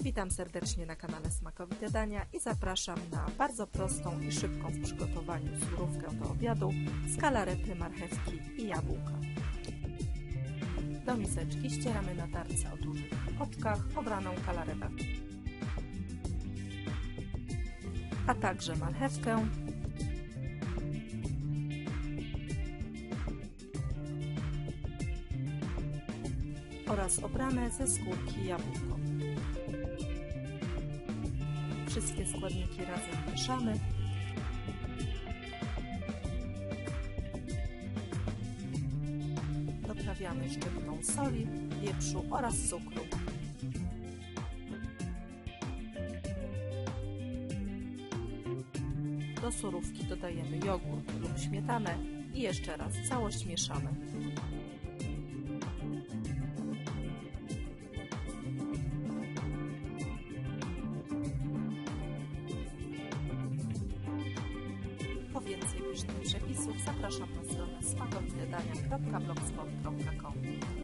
Witam serdecznie na kanale Smakowite Dania i zapraszam na bardzo prostą i szybką w przygotowaniu surówkę do obiadu z marchewki i jabłka. Do miseczki ścieramy na tarce o dużych oczkach obraną kalaretę, a także marchewkę, oraz obrane ze skórki jabłko. Wszystkie składniki razem mieszamy. Doprawiamy szczyptą soli, pieprzu oraz cukru. Do surówki dodajemy jogurt lub śmietanę i jeszcze raz całość mieszamy. Więcej pysznych przepisów zapraszam na stronę smakowitedania.blogspot.com